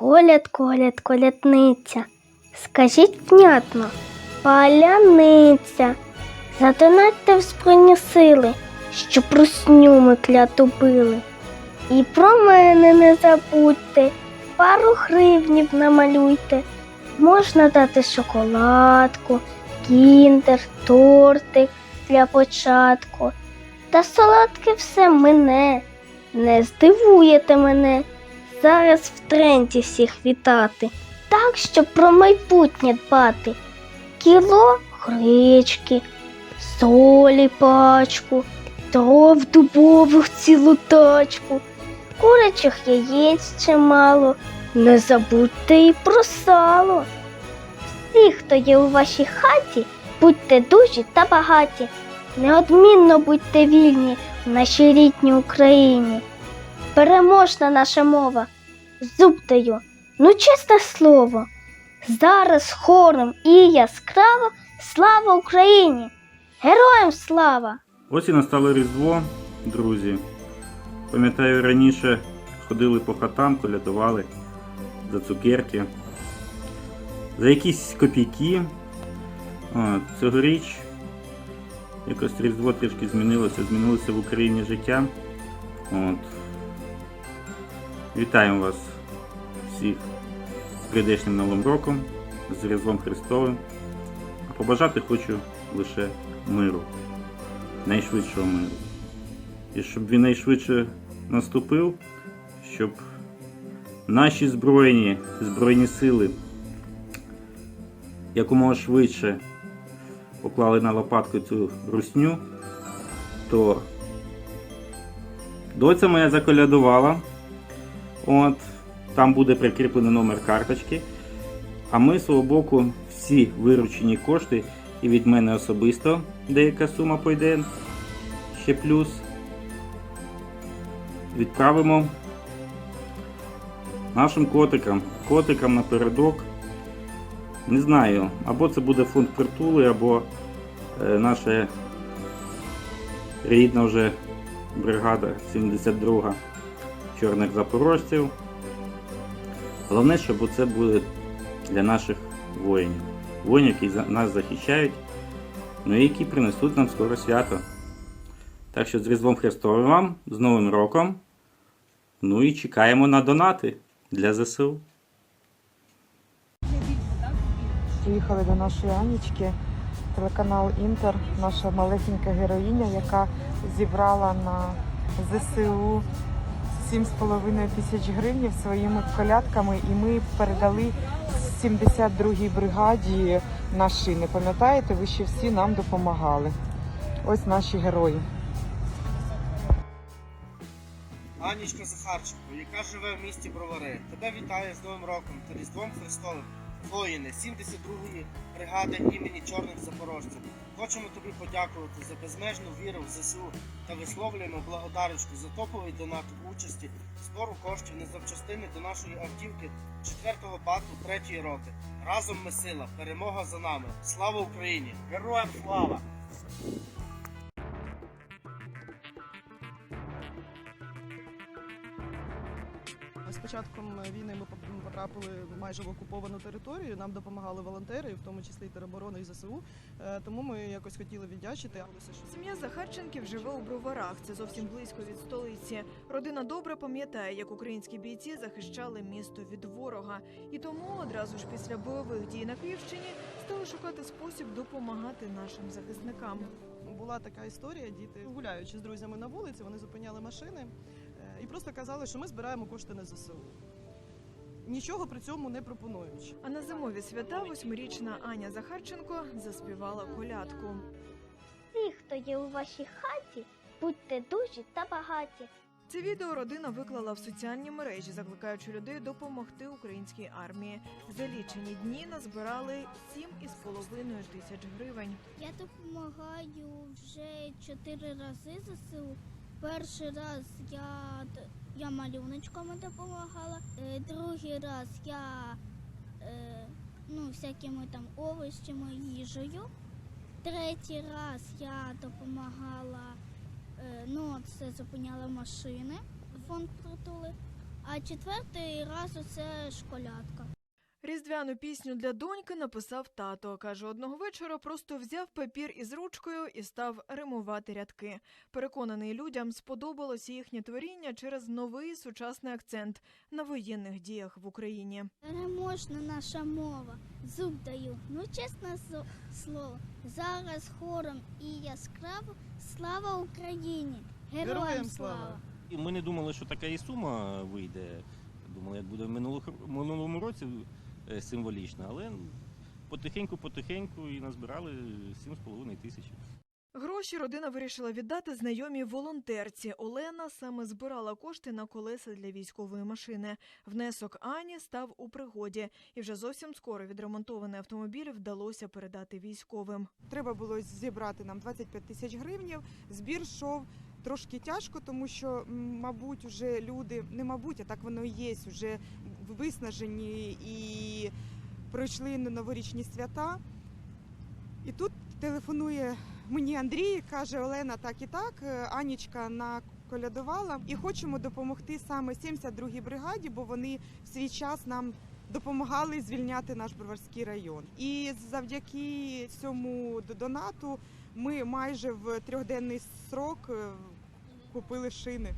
Коляд, коляд, колядниця. Скажіть внятно, паляниця. Задонатьте в збройні сили, що русню ми кляту били. І про мене не забудьте, пару гривнів намалюйте. Можна дати шоколадку, кіндер, тортик для початку. Та солодке все мине, не здивуєте мене. Зараз в тренді всіх вітати, так, щоб про майбутнє дбати. Кіло гречки, солі пачку, дров дубових цілу тачку, курячих яєць чимало, не забудьте і про сало. Всі, хто є у вашій хаті, будьте дужі та багаті, неодмінно будьте вільні в нашій рідній Україні. Переможна наша мова, зуб даю, ну чесне слово. Зараз хором і яскраво слава Україні! Героям слава! Ось і настало Різдво, друзі. Пам'ятаю, раніше ходили по хатам, колядували за цукерки. За якісь копійки. Цьогоріч якось Різдво трішки змінилося, змінилося в Україні життя. От. Вітаємо вас всіх з прийдешнім Новим роком, з Різдвом Христовим. А побажати хочу лише миру найшвидшого миру. І щоб він найшвидше наступив, щоб наші збройні, збройні сили якомога швидше поклали на лопатку цю русню, то доця моя заколядувала. От, там буде прикріплений номер карточки. А ми з свого боку всі виручені кошти і від мене особисто деяка сума пойде ще плюс. Відправимо нашим котикам. Котикам напередок. Не знаю, або це буде фонд притули, або е, наша рідна вже бригада 72 чорних запорожців. Головне, щоб це буде для наших воїнів. Воїнів, які нас захищають, ну і які принесуть нам скоро свято. Так що з Різдвом Христовим вам, з Новим роком. Ну і чекаємо на донати для ЗСУ. Приїхали до нашої Анічки, телеканал Інтер, наша малесенька героїня, яка зібрала на ЗСУ 7,5 тисяч гривень своїми колядками, і ми передали 72-й бригаді на шини. Пам'ятаєте, ви ще всі нам допомагали. Ось наші герої. Анічка Захарченко, яка живе в місті Бровари. Тебе вітає з Новим роком та Різдвом Христовим. Воїни 72-ї бригади імені Чорних Запорожців. Хочемо тобі подякувати за безмежну віру в ЗСУ та висловлюємо благодарочку за топовий донат участі збору коштів на запчастини до нашої автівки 4-го бату 3-ї роти. Разом ми сила, перемога за нами. Слава Україні! Героям слава! Початком війни ми потрапили майже в окуповану територію. Нам допомагали волонтери, в тому числі і тероборони і ЗСУ. Е, Тому ми якось хотіли віддячити. Сім'я Захарченків живе у Броварах. Це зовсім близько від столиці. Родина добре пам'ятає, як українські бійці захищали місто від ворога, і тому одразу ж після бойових дій на Київщині стали шукати спосіб допомагати нашим захисникам. Була така історія. Діти гуляючи з друзями на вулиці, вони зупиняли машини просто казали, що ми збираємо кошти на ЗСУ. Нічого при цьому не пропонуючи. А на зимові свята восьмирічна Аня Захарченко заспівала колядку. Всі, хто є у вашій хаті, будьте дужі та багаті. Це відео родина виклала в соціальні мережі, закликаючи людей допомогти українській армії. За лічені дні назбирали 7,5 тисяч гривень. Я допомагаю вже чотири рази ЗСУ. Перший раз я, я малюночками допомагала, е, другий раз я е, ну, всякими там овочами, їжею. Третій раз я допомагала, е, ну, це зупиняла машини, фонд притули. а четвертий раз це школятка. Різдвяну пісню для доньки написав тато. Каже, одного вечора просто взяв папір із ручкою і став римувати рядки. Переконаний, людям сподобалося їхнє творіння через новий сучасний акцент на воєнних діях в Україні. Переможна наша мова. Зуб даю. Ну, чесне слово. Зараз хором і яскраво. Слава Україні! Героям, Героям слава! І ми не думали, що така і сума вийде. Думали, як буде в минулому році символічно, але потихеньку-потихеньку і назбирали 7,5 тисячі. Гроші родина вирішила віддати знайомій волонтерці. Олена саме збирала кошти на колеса для військової машини. Внесок Ані став у пригоді, і вже зовсім скоро відремонтований автомобіль вдалося передати військовим. Треба було зібрати нам 25 тисяч гривнів. Збір йшов трошки тяжко, тому що, мабуть, вже люди, не мабуть, а так воно і є, вже виснажені і пройшли на новорічні свята. І тут телефонує мені Андрій, каже Олена, так і так. е, Анічка наколядувала і хочемо допомогти саме 72-й бригаді, бо вони в свій час нам допомагали звільняти наш Броварський район. І завдяки цьому донату ми майже в трьохденний срок е, купили шини.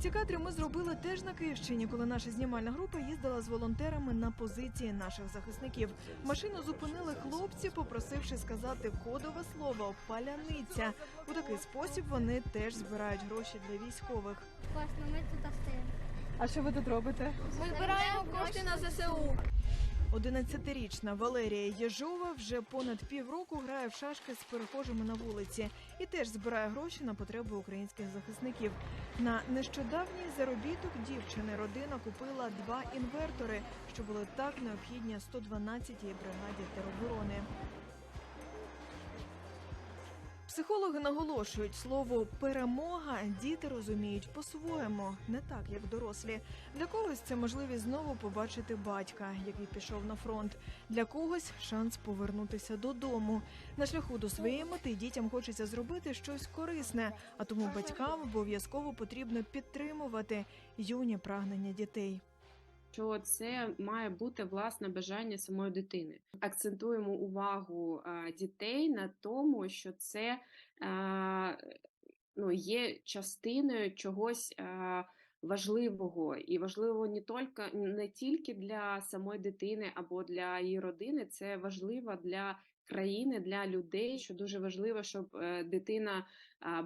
Ці кадри ми зробили теж на Київщині, коли наша знімальна група їздила з волонтерами на позиції наших захисників. Машину зупинили хлопці, попросивши сказати кодове слово паляниця. У такий спосіб вони теж збирають гроші для військових. Класно, ми тут стоїмо. А що ви тут робите? Ми збираємо кошти на ЗСУ. 11-річна Валерія Єжова вже понад півроку грає в шашки з перехожими на вулиці і теж збирає гроші на потреби українських захисників. На нещодавній заробіток дівчини родина купила два інвертори, що були так необхідні 112-й бригаді тероборони. Психологи наголошують, слово перемога діти розуміють по-своєму, не так як дорослі. Для когось це можливість знову побачити батька, який пішов на фронт. Для когось шанс повернутися додому. На шляху до своєї мети дітям хочеться зробити щось корисне, а тому батькам обов'язково потрібно підтримувати юні прагнення дітей. Що це має бути власне бажання самої дитини. Акцентуємо увагу а, дітей на тому, що це а, ну, є частиною чогось а, важливого, і важливо не тільки, не тільки для самої дитини або для її родини, це важливо для країни, для людей, що дуже важливо, щоб е, дитина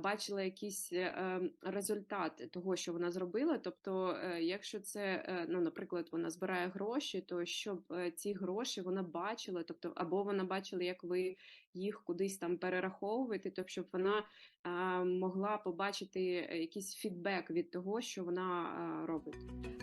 бачила якісь е, результати того, що вона зробила. Тобто, е, якщо це, е, ну, наприклад, вона збирає гроші, то щоб ці гроші вона бачила, тобто, або вона бачила, як ви їх кудись там перераховуєте, тобто, щоб вона могла побачити якийсь фідбек від того, що вона робить.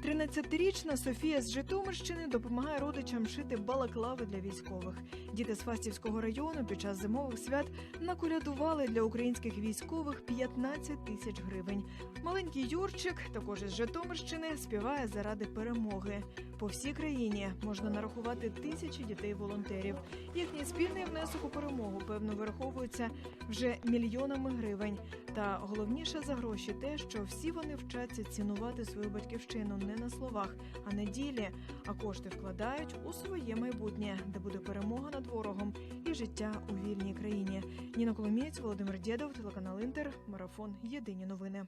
13-річна Софія з Житомирщини допомагає родичам шити балаклави для військових. Діти з Фастівського району під час зимових свят наколядували для українських військових 15 тисяч гривень. Маленький Юрчик, також із Житомирщини, співає заради перемоги. По всій країні можна нарахувати тисячі дітей-волонтерів. Їхній спільний внесок у перемогу певно вираховується вже мільйонами гривень. Та головніше за гроші те, що всі вони вчаться цінувати свою батьківщину не на словах, а на ділі, а кошти вкладають у своє майбутнє, де буде перемога над ворогом і життя у вільній країні. Ніна Коломієць, Володимир Дєдов, телеканал Інтер, марафон. Єдині новини.